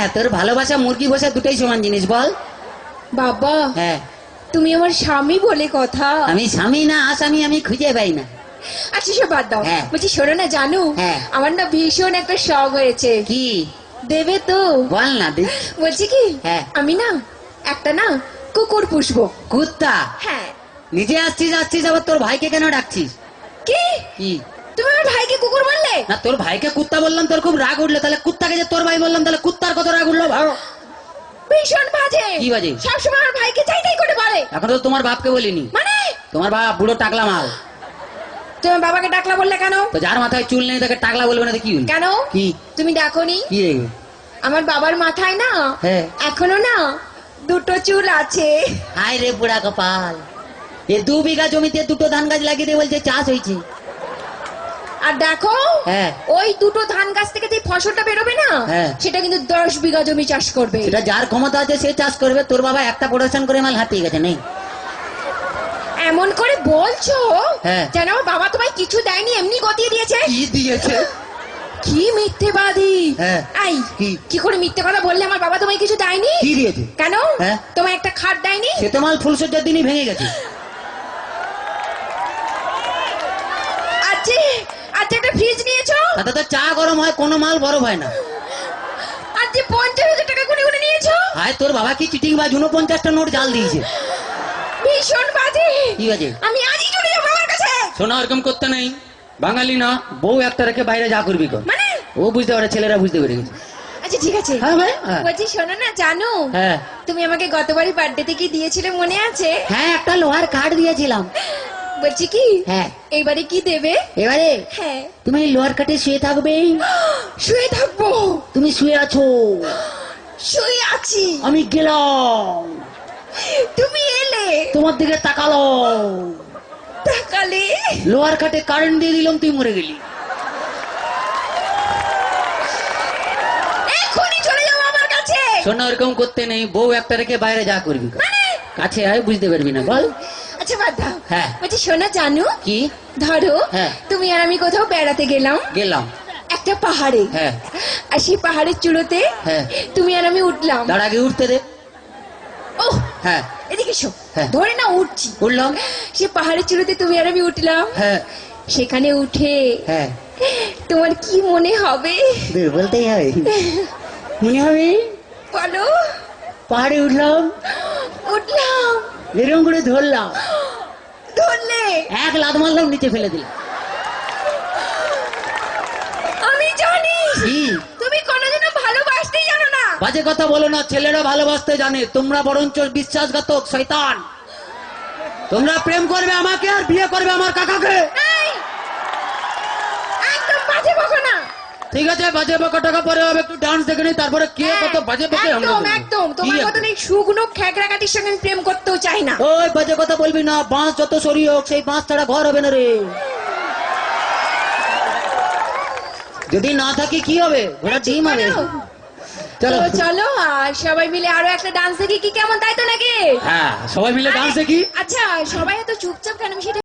হ্যাঁ তোর ভালোবাসা মুরগি বসা দুটোই সমান জিনিস বল। বাবা হ্যাঁ। তুমি আমার স্বামী বলে কথা। আমি স্বামী না আসামি আমি খুঁজে পাই না। আচ্ছা সব বাদ দাও। হ্যাঁ। বলছি শোনো না জানু? হ্যাঁ। আমার না ভীষণ একটা শখ হয়েছে। কি? দেবে তো? বল না দি। বলছি কি? হ্যাঁ। আমি না একটা না কুকুর পুষবো। কুত্তা? হ্যাঁ। নিজে আসছিস আসছিস আবার তোর ভাইকে কেন ডাকছিস? কি? কি? কুকুর বললে না তোর ভাইকে কুত্তা বললাম তোর খুব রাগ উঠল। তাহলে কুত্তাকে যে তোর ভাই বললাম তাহলে কুত্তার কত রাগ উঠল ভালো ভীষণ বাজে। কি বাজে? সবসময় আমার ভাইকে চাই তাই করে বলে। এখন তো তোমার বাপকে বলিনি। মানে? তোমার বাপ বুড়ো টাকলা মাল। তুমি বাবাকে ডাকলা বললে কেন? তো যার মাথায় চুল নেই তাকে টাকলা বলবে না কি কেন? কি? তুমি ডাকোনি? কি আমার বাবার মাথায় না? হ্যাঁ। এখনও না? দুটো চুল আছে। হাই রে বুড়া কপাল এ দু বিঘা জমিতে দুটো ধান গাছ লাগিয়ে দিয়ে বলছে চাষ হয়েছে। আর দেখো হ্যাঁ। ওই দুটো ধান গাছ থেকে যে ফসলটা বেরোবে না হ্যাঁ। সেটা কিন্তু দশ বিঘা জমি চাষ করবে সেটা যার ক্ষমতা আছে সে চাষ করবে তোর বাবা একটা প্রোডাকশন করে মাল হাতিয়ে গেছে নেই এমন করে বলছো হ্যাঁ। যেন আমার বাবা তোমায় কিছু দেয়নি এমনি গতিয়ে দিয়েছে কি দিয়েছে কি মিথ্যেবাদী হ্যাঁ। আই কি? কি করে মিথ্যে কথা বললে আমার বাবা তোমায় কিছু দেয়নি কি দিয়েছে কেন হ্যাঁ। তোমায় একটা খাট দেয়নি সে তো মাল ফুলসজ্জার দিনই ভেঙে গেছে ফ্রিজ নিয়েছো? তাতে তো চা গরম হয় কোনো মাল বরফ হয় না। আজকে পঞ্চাশ হাজার টাকা গুনে গুনে নিয়েছো? হায় তোর বাবা কি চিটিং বা উনপঞ্চাশটা নোট জাল দিয়েছে? ভীষণ বাজে। কি বাজে? আমি আজই চলে যাব আমার কাছে। শোনা ওরকম করতে নেই। বাঙালি না বউ একটা রেখে বাইরে যা করবি কর। মানে? ও বুঝতে পারে ছেলেরা বুঝতে পেরে গেছে। আচ্ছা ঠিক আছে। হ্যাঁ ভাই হ্যাঁ। বলছি শোনো না জানো? হ্যাঁ। তুমি আমাকে গতবারই বার্থডেতে কি দিয়েছিলে মনে আছে? হ্যাঁ একটা লোহার কাঠ দিয়েছিলাম। বলছি কি? হ্যাঁ। এইবারে কি দেবে? এবারে? হ্যাঁ। তুমি লোহার কাঠে শুয়ে থাকবে। শুয়ে থাকব। তুমি শুয়ে আছো। শুয়ে আছি। আমি গেলাম। তুমি এলে। তোমার দিকে তাকালো। তাকালে? লোহার কাঠে কারেন্ট দিয়ে দিলাম তুই মরে গেলি। এক্ষুনি চলে যাব আমার কাছে। শোনা ওরকম করতে নেই। বউ একটা রেখে বাইরে যা করবি। কাছে আয় বুঝতে পারবি না বল। আচ্ছা বাদ। দাও হ্যাঁ। বলছি শোনা জানো। কি? ধরো হ্যাঁ। তুমি আর আমি কোথাও বেড়াতে গেলাম। গেলাম। একটা পাহাড়ে। হ্যাঁ। আর সেই পাহাড়ের চূড়োতে হ্যাঁ। তুমি আর আমি উঠলাম। তার আগে উঠতে দে। ও হ্যাঁ। এদিকে হ্যাঁ। ধরে না উঠছি। উঠলাম। সে পাহাড়ের চূড়োতে তুমি আর আমি উঠলাম। হ্যাঁ। সেখানে উঠে হ্যাঁ। তোমার কি মনে হবে? দূর বলতেই হয় মনে হবে? বলো। পাহাড়ে উঠলাম। উঠলাম। এরকম করে ধরলাম। ধরলে? এক লাদ মারলাম নিচে ফেলে দিলাম। আমি জানি। তুমি কোনোদিনও ভালোবাসতেই জানো না। বাজে কথা বলো না ছেলেরা ভালোবাসতে জানে। তোমরা বরঞ্চ বিশ্বাসঘাতক শয়তান। তোমরা প্রেম করবে আমাকে আর বিয়ে করবে আমার কাকাকে এই! একদম বাজে বকো না ঠিক আছে বাজে বকা টাকা পরে হবে একটু ডান্স দেখে নিই তারপরে কে কত বাজে বকে আমরা একদম। একদম তোমার কি মতন এই শুকনো খেকড়া কাটির সঙ্গে আমি প্রেম করতেও চাই না। ওই বাজে কথা বলবি না বাঁশ যত সরি হোক সেই বাঁশ ছাড়া ঘর হবে না রে। যদি না থাকে কি হবে? ঘোড়া ডিম হবে চলো। চলো আর সবাই মিলে আরও একটা ডান্স দেখি কি কেমন তাই তো নাকি? হ্যাঁ সবাই মিলে ডান্স দেখি। আচ্ছা সবাই এত চুপচাপ কেন? আমি সেটা